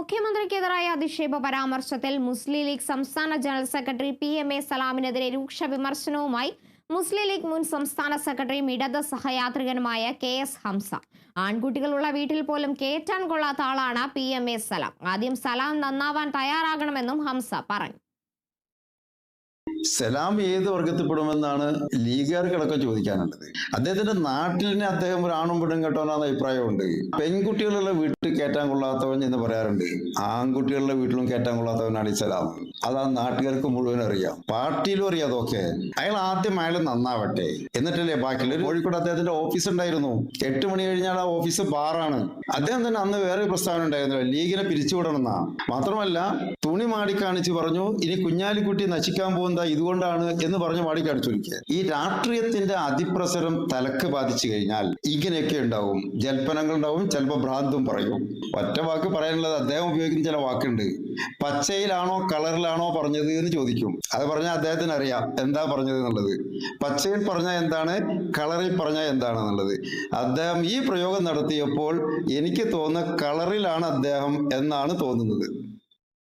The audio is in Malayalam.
മുഖ്യമന്ത്രിക്കെതിരായ അധിക്ഷേപ പരാമർശത്തിൽ മുസ്ലിം ലീഗ് സംസ്ഥാന general secretary P M A സലാമിനെതിരെ രൂക്ഷ വിമർശനവുമായി മുസ്ലിം ലീഗ് മുൻ സംസ്ഥാന സെക്രട്ടറിയും ഇടത് സഹയാത്രികനുമായ കെ എസ് ഹംസ. ആൺകുട്ടികളുള്ള വീട്ടിൽ പോലും കേറ്റാൻ കൊള്ളാത്ത ആളാണ് പി എം എ സലാം. ആദ്യം സലാം നന്നാവാൻ തയ്യാറാകണമെന്നും ഹംസ പറഞ്ഞു. സലാം ഏത് വർഗത്തിൽപ്പെടുമെന്നാണ് ലീഗുകാർക്കടക്കം ചോദിക്കാനുള്ളത്. അദ്ദേഹത്തിന്റെ നാട്ടിലിനെ അദ്ദേഹം ഒരു ആണും പെണ്ണും കെട്ടവനാന്ന അഭിപ്രായമുണ്ട്. പെൺകുട്ടികളുള്ള വീട്ടിൽ കയറ്റാൻ കൊള്ളാത്തവൻ എന്ന് പറയാറുണ്ട്. ആൺകുട്ടികളുടെ വീട്ടിലും കയറ്റാൻ കൊള്ളാത്തവനാണ് ഈ സലാം. അതാ നാട്ടുകാർക്ക് മുഴുവൻ അറിയാം. പാർട്ടിയിലും അറിയാം അതൊക്കെ. അയാൾ ആദ്യം അയാൾ നന്നാവട്ടെ. എന്നിട്ടല്ലേ ബാക്കിയുള്ള. കോഴിക്കോട് അദ്ദേഹത്തിന്റെ ഓഫീസ് ഉണ്ടായിരുന്നു. എട്ട് മണി കഴിഞ്ഞാൽ ആ ഓഫീസ് ബാറാണ്. അദ്ദേഹം തന്നെ അന്ന് വേറെ പ്രസ്താവന ഉണ്ടായിരുന്നില്ല. ലീഗിനെ പിരിച്ചുവിടണമെന്നാ. മാത്രമല്ല തുണി മാടി കാണിച്ച് പറഞ്ഞു ഇനി കുഞ്ഞാലിക്കുട്ടി നശിക്കാൻ പോകുന്ന ഇതുകൊണ്ടാണ് എന്ന് പറഞ്ഞ് മാടി കാണിച്ചു ഈ രാഷ്ട്രീയത്തിന്റെ അതിപ്രസരം തലക്ക് ബാധിച്ചു കഴിഞ്ഞാൽ ഇങ്ങനെയൊക്കെ ഉണ്ടാവും. ജൽപ്പനങ്ങൾ ഉണ്ടാവും ചിലപ്പോൾ ഭ്രാന്തും പറയും. ഒറ്റ വാക്ക് പറയാനുള്ളത് അദ്ദേഹം ഉപയോഗിക്കുന്ന ചില വാക്കുണ്ട്. പച്ചയിലാണോ കളറിലാണോ പറഞ്ഞത് എന്ന് ചോദിക്കും. അത് പറഞ്ഞാൽ അദ്ദേഹത്തിന് അറിയാം എന്താ പറഞ്ഞത് എന്നുള്ളത്. പച്ചയിൽ പറഞ്ഞാൽ എന്താണ് കളറിൽ പറഞ്ഞാൽ എന്താണെന്നുള്ളത് അദ്ദേഹം ഈ പ്രയോഗം നടത്തിയപ്പോൾ എനിക്ക് തോന്നുന്ന കളറിലാണ് അദ്ദേഹം എന്നാണ് തോന്നുന്നത്.